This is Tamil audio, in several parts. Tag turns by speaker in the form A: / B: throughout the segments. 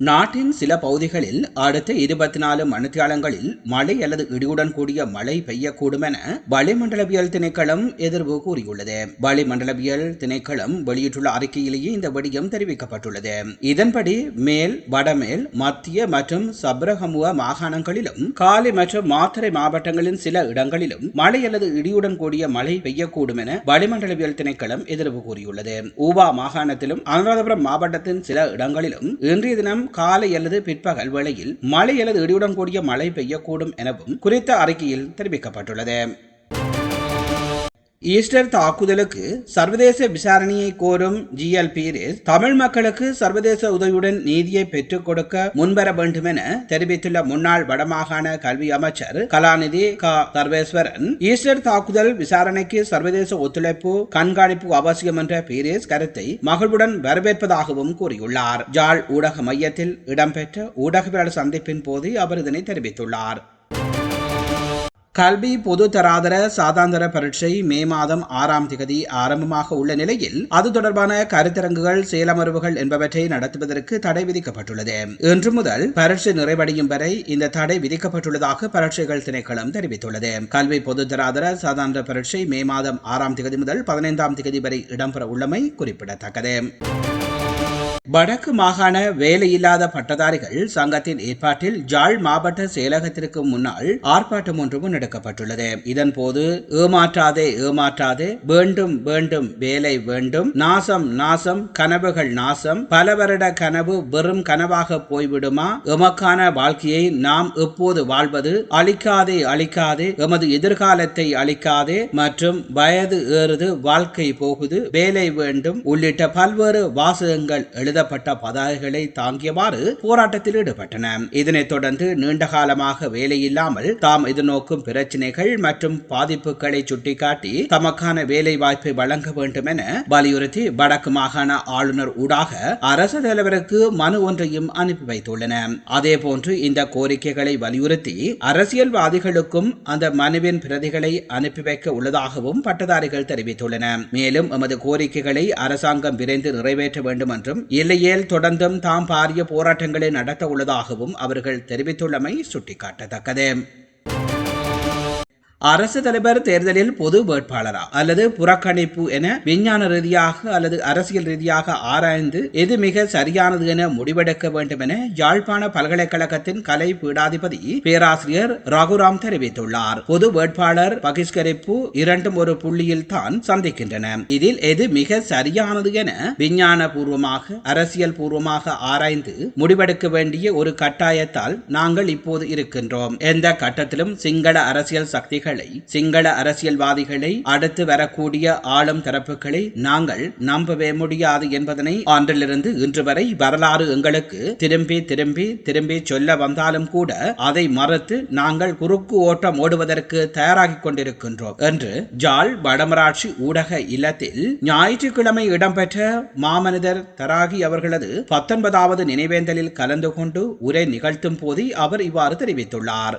A: நாட்டின் சில பகுதிகளில் அடுத்த இருபத்தி நாலு மணித்தியாலங்களில் மழை அல்லது இடியுடன் கூடிய மழை பெய்யக்கூடும் என வளிமண்டலவியல் திணைக்களம் எதிர்வு கூறியுள்ளது. வளிமண்டலவியல் திணைக்களம் வெளியிட்டுள்ள அறிக்கையிலேயே இந்த விடயம் தெரிவிக்கப்பட்டுள்ளது. இதன்படி மேல் வடமேல் மத்திய மற்றும் சப்ரஹமுவ மாகாணங்களிலும் காலை மற்றும் மாத்தறை மாவட்டங்களின் சில இடங்களிலும் மழை அல்லது இடியுடன் கூடிய மழை பெய்யக்கூடும் என வளிமண்டலவியல் திணைக்களம் எதிர்வு கூறியுள்ளது. ஊவா மாகாணத்திலும் அனுராதபுரம் மாவட்டத்தின் சில இடங்களிலும் இன்றைய தினம் காலை அல்லது பிற்பகல் வேளையில் மழை அல்லது இடியுடன் கூடிய மழை பெய்யக்கூடும் எனவும் குறித்த அறிக்கையில் தெரிவிக்கப்பட்டுள்ளது. ஈஸ்டர் தாக்குதலுக்கு சர்வதேச விசாரணையை கோரும் ஜிஎல் பீரிஸ் தமிழ் மக்களுக்கு சர்வதேச உதவியுடன் நீதியை பெற்றுக் கொடுக்க முன்வர வேண்டும் என தெரிவித்துள்ள முன்னாள் வடமாகாண கல்வி அமைச்சர் கலாநிதி க. சர்வேஸ்வரன் ஈஸ்டர் தாக்குதல் விசாரணைக்கு சர்வதேச ஒத்துழைப்பு கண்காணிப்பு அவசியம் என்ற பீரிஸ் கருத்தை மகிழ்வுடன் வரவேற்பதாகவும் கூறியுள்ளார். ஜாழ் ஊடக மையத்தில் இடம்பெற்ற ஊடகவியலாளர் சந்திப்பின் போது அவர் இதனை தெரிவித்துள்ளார். கல்வி பொது தராதர சாதாந்தர பரீட்சை மே மாதம் ஆறாம் திகதி ஆரம்பமாக உள்ள நிலையில் அது தொடர்பான கருத்தரங்குகள் செயலமர்வுகள் என்பவற்றை நடத்துவதற்கு தடை விதிக்கப்பட்டுள்ளது. இன்று முதல் பரீட்சை நிறைவடையும் வரை இந்த தடை விதிக்கப்பட்டுள்ளதாக பரீட்சைகள் திணைக்களம் தெரிவித்துள்ளது. கல்வி பொது தராதர சாதாரண பரீட்சை மே மாதம் ஆறாம் திகதி முதல் பதினைந்தாம் திகதி வரை இடம்பெற உள்ளமை குறிப்பிடத்தக்கது. வடக்கு மாகாண வேலையில்லாத பட்டதாரிகள் சங்கத்தின் ஏற்பாட்டில் ஜாழ் மாவட்ட செயலகத்திற்கு முன்னால் ஆர்ப்பாட்டம் ஒன்று முன்னெடுக்கப்பட்டுள்ளது இதன் போது ஏமாற்றாதே ஏமாற்றாதே வேண்டும் வேண்டும் வேலை வேண்டும் நாசம் நாசம் கனவுகள் நாசம் பல வருட கனவு வெறும் கனவாக போய்விடுமா? எமக்கான வாழ்க்கையை நாம் எப்போது வாழ்வது? அழிக்காதே அழிக்காதே எமது எதிர்காலத்தை அழிக்காதே மற்றும் வயது ஏறுது வாழ்க்கை போகுது வேலை வேண்டும் உள்ளிட்ட பல்வேறு வாசகங்கள் எழுத எழுதப்பட்ட பதாகைகளை தாங்கியவாறு போராட்டத்தில் ஈடுபட்டன. இதனைத் தொடர்ந்து நீண்ட காலமாக வேலையில்லாமல் தாம் எதிர்நோக்கும் பிரச்சினைகள் மற்றும் பாதிப்புகளை சுட்டிக்காட்டி தமக்கான வேலை வாய்ப்பை வழங்க வேண்டும் என வலியுறுத்தி வடக்கு மாகாண ஆளுநர் ஊடாக அரசு தலைவருக்கு மனு ஒன்றையும் அனுப்பி வைத்துள்ளன. அதே போன்று இந்த கோரிக்கைகளை வலியுறுத்தி அரசியல்வாதிகளுக்கும் அந்த மனுவின் பிரதிகளை அனுப்பி வைக்க உள்ளதாகவும் பட்டதாரிகள் தெரிவித்துள்ளனர் மேலும் எமது கோரிக்கைகளை அரசாங்கம் விரைந்து நிறைவேற்ற வேண்டும் என்றும் இல்லையேல் தொடர்ந்தும் தாம் பாரிய போராட்டங்களை நடத்த உள்ளதாகவும் அவர்கள் தெரிவித்துள்ளமை சுட்டிக்காட்டத்தக்கது. அரசு தலைவர் தேர்தலில் பொது வேட்பாளரா அல்லது புறக்கணிப்பு என விஞ்ஞான ரீதியாக அல்லது அரசியல் ரீதியாக ஆராய்ந்து எது மிக சரியானது என முடிவெடுக்க வேண்டும் என யாழ்ப்பாண பல்கலைக்கழகத்தின் கலை பீடாதிபதி பேராசிரியர் ரகுராம் தெரிவித்துள்ளார். பொது வேட்பாளர் பகிஷ்கரிப்பு இரண்டும் ஒரு புள்ளியில் தான் சந்திக்கின்றன. இதில் எது மிக சரியானது என விஞ்ஞான பூர்வமாக அரசியல் பூர்வமாக ஆராய்ந்து முடிவெடுக்க வேண்டிய ஒரு கட்டாயத்தால் நாங்கள் இப்போது இருக்கின்றோம். எந்த கட்டத்திலும் சிங்கள அரசியல் சக்திகள் அரசியல்வாதிகளை சிங்கள அரசியல்வாதிகளை அடுத்து வரக்கூடிய ஆளும் தரப்புகளை நாங்கள் நம்பவே முடியாது என்பதனை அன்றிலிருந்து இன்று வரை வரலாறு எங்களுக்கு திரும்பி திரும்பி திரும்பி சொல்ல வந்தாலும் கூட அதை மறுத்து நாங்கள் குறுக்கு ஓட்டம் ஓடுவதற்கு தயாராகிக் கொண்டிருக்கின்றோம் என்று ஜால் வடமராட்சி ஊடக இல்லத்தில் ஞாயிற்றுக்கிழமை இடம்பெற்ற மாமனிதர் தராகி அவர்களது பத்தொன்பதாவது நினைவேந்தலில் கலந்து கொண்டு உரை நிகழ்த்தும் போது அவர் இவ்வாறு தெரிவித்துள்ளார்.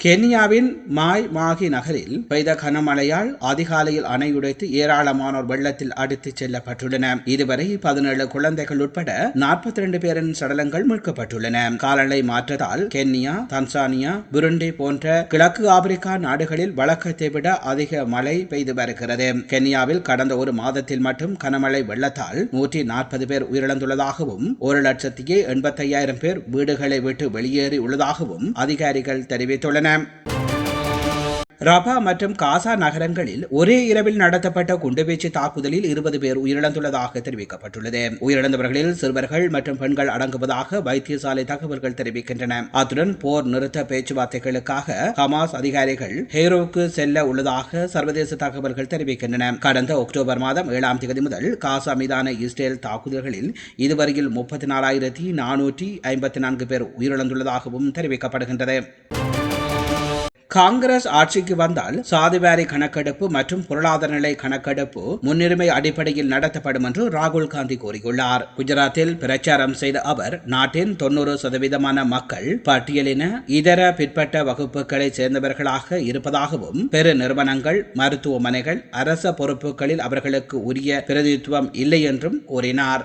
A: கென்யாவின் மாய் மாகி நகரில் பெய்த கனமழையால் அதிகாலையில் அணை உடைத்து ஏராளமானோர் வெள்ளத்தில் அடித்துச் செல்லப்பட்டுள்ளன. இதுவரை பதினேழு குழந்தைகள் உட்பட நாற்பத்தி இரண்டு பேரின் சடலங்கள் மீட்கப்பட்டுள்ளன. காலநிலை மாற்றத்தால் கென்யா தன்சானியா புருண்டி போன்ற கிழக்கு ஆப்பிரிக்கா நாடுகளில் வழக்கத்தை விட அதிக மழை பெய்து வருகிறது. கென்யாவில் கடந்த ஒரு மாதத்தில் மட்டும் கனமழை வெள்ளத்தால் நூற்றி நாற்பது பேர் உயிரிழந்துள்ளதாகவும் ஒரு லட்சத்தி எண்பத்தையாயிரம் பேர் வீடுகளை விட்டு வெளியேறி உள்ளதாகவும் அதிகாரிகள் தெரிவித்துள்ளனர். ரபா மற்றும் காசா நகரங்களில் ஒரே இரவில் நடத்தப்பட்ட குண்டுவீச்சு தாக்குதலில் இருபது பேர் உயிரிழந்துள்ளதாக தெரிவிக்கப்பட்டுள்ளது. உயிரிழந்தவர்களில் சிறுவர்கள் மற்றும் பெண்கள் அடங்குவதாக வைத்தியசாலை தகவல்கள் தெரிவிக்கின்றன. அத்துடன் போர் நிறுத்த பேச்சுவார்த்தைகளுக்காக ஹமாஸ் அதிகாரிகள் ஹேரோவுக்கு செல்ல உள்ளதாக சர்வதேச தகவல்கள் தெரிவிக்கின்றன. கடந்த அக்டோபர் மாதம் ஏழாம் தேதி முதல் காசா மீதான இஸ்ரேல் தாக்குதல்களில் இதுவரையில் முப்பத்தி நாலாயிரத்தி நானூற்றி ஐம்பத்தி நான்கு பேர் உயிரிழந்துள்ளதாகவும் தெரிவிக்கப்படுகின்றது. காங்கிரஸ் ஆட்சிக்கு வந்தால் சாதிவாரி கணக்கெடுப்பு மற்றும் பொருளாதார நிலை கணக்கெடுப்பு முன்னுரிமை அடிப்படையில் நடத்தப்படும் என்று ராகுல் காந்தி கூறியுள்ளார். குஜராத்தில் பிரச்சாரம் செய்த அவர் நாட்டின் தொன்னூறு சதவீதமான மக்கள் பட்டியலின இதர பிற்பட்ட வகுப்புகளை சேர்ந்தவர்களாக இருப்பதாகவும் பெரு நிறுவனங்கள் மருத்துவமனைகள் அரச பொறுப்புகளில் அவர்களுக்கு உரிய பிரதிநிதித்துவம் இல்லை என்றும் கூறினார்.